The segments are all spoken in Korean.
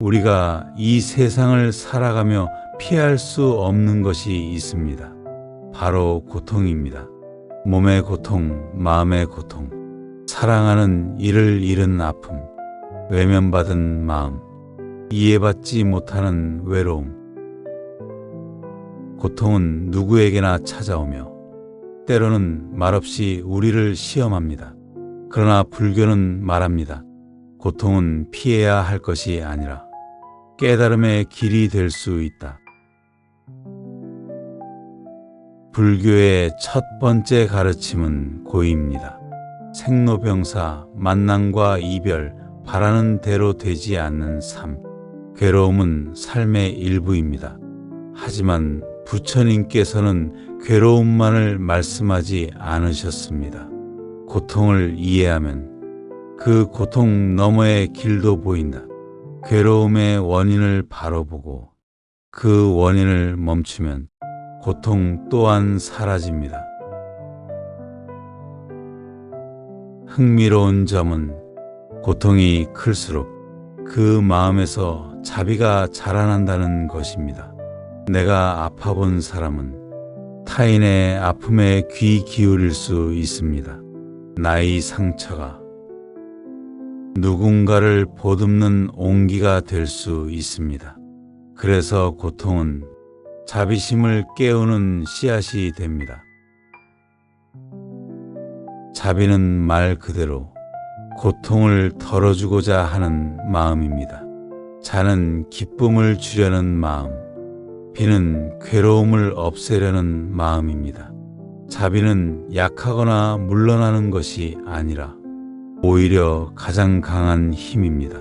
우리가 이 세상을 살아가며 피할 수 없는 것이 있습니다. 바로 고통입니다. 몸의 고통, 마음의 고통, 사랑하는 이를 잃은 아픔, 외면받은 마음, 이해받지 못하는 외로움. 고통은 누구에게나 찾아오며 때로는 말없이 우리를 시험합니다. 그러나 불교는 말합니다. 고통은 피해야 할 것이 아니라 깨달음의 길이 될 수 있다. 불교의 첫 번째 가르침은 고입니다. 생로병사, 만남과 이별, 바라는 대로 되지 않는 삶. 괴로움은 삶의 일부입니다. 하지만 부처님께서는 괴로움만을 말씀하지 않으셨습니다. 고통을 이해하면 그 고통 너머의 길도 보인다. 괴로움의 원인을 바로 보고 그 원인을 멈추면 고통 또한 사라집니다. 흥미로운 점은 고통이 클수록 그 마음에서 자비가 자라난다는 것입니다. 내가 아파 본 사람은 타인의 아픔에 귀 기울일 수 있습니다. 나의 상처가 누군가를 보듬는 온기가 될 수 있습니다. 그래서 고통은 자비심을 깨우는 씨앗이 됩니다. 자비는 말 그대로 고통을 덜어주고자 하는 마음입니다. 자는 기쁨을 주려는 마음, 비는 괴로움을 없애려는 마음입니다. 자비는 약하거나 물러나는 것이 아니라 오히려 가장 강한 힘입니다.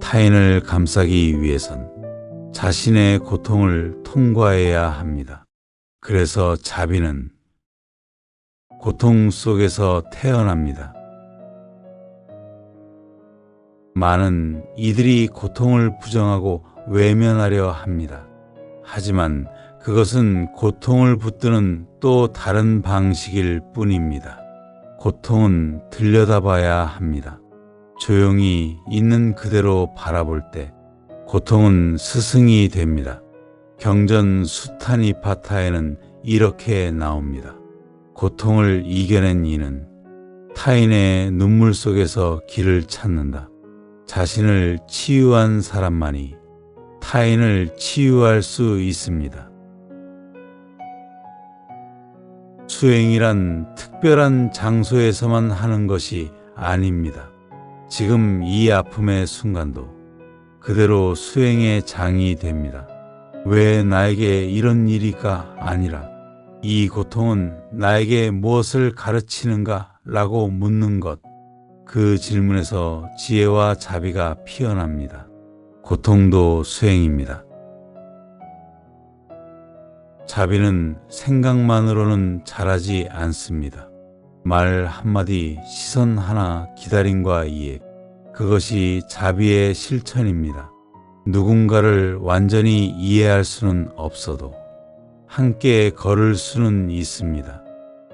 타인을 감싸기 위해선 자신의 고통을 통과해야 합니다. 그래서 자비는 고통 속에서 태어납니다. 많은 이들이 고통을 부정하고 외면하려 합니다. 하지만 그것은 고통을 붙드는 또 다른 방식일 뿐입니다. 고통은 들여다봐야 합니다. 조용히 있는 그대로 바라볼 때 고통은 스승이 됩니다. 경전 수타니파타에는 이렇게 나옵니다. 고통을 이겨낸 이는 타인의 눈물 속에서 길을 찾는다. 자신을 치유한 사람만이 타인을 치유할 수 있습니다. 수행이란 특별한 장소에서만 하는 것이 아닙니다. 지금 이 아픔의 순간도 그대로 수행의 장이 됩니다. 왜 나에게 이런 일이가 아니라 이 고통은 나에게 무엇을 가르치는가 라고 묻는 것. 그 질문에서 지혜와 자비가 피어납니다. 고통도 수행입니다. 자비는 생각만으로는 자라지 않습니다. 말 한마디, 시선 하나, 기다림과 이해. 그것이 자비의 실천입니다. 누군가를 완전히 이해할 수는 없어도 함께 걸을 수는 있습니다.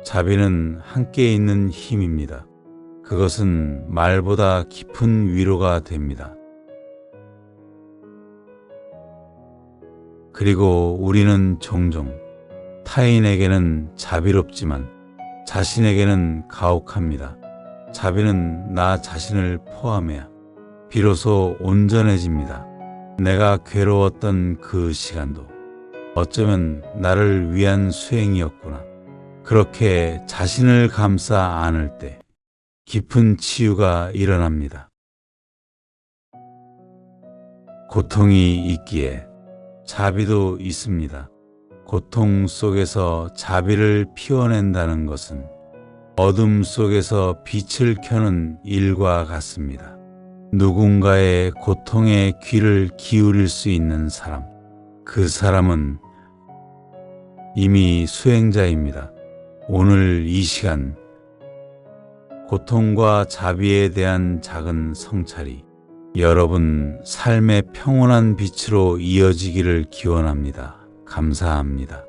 자비는 함께 있는 힘입니다. 그것은 말보다 깊은 위로가 됩니다. 그리고 우리는 종종 타인에게는 자비롭지만 자신에게는 가혹합니다. 자비는 나 자신을 포함해야 비로소 온전해집니다. 내가 괴로웠던 그 시간도 어쩌면 나를 위한 수행이었구나. 그렇게 자신을 감싸 안을 때 깊은 치유가 일어납니다. 고통이 있기에 자비도 있습니다. 고통 속에서 자비를 피워낸다는 것은 어둠 속에서 빛을 켜는 일과 같습니다. 누군가의 고통에 귀를 기울일 수 있는 사람, 그 사람은 이미 수행자입니다. 오늘 이 시간, 고통과 자비에 대한 작은 성찰이 여러분 삶의 평온한 빛으로 이어지기를 기원합니다. 감사합니다.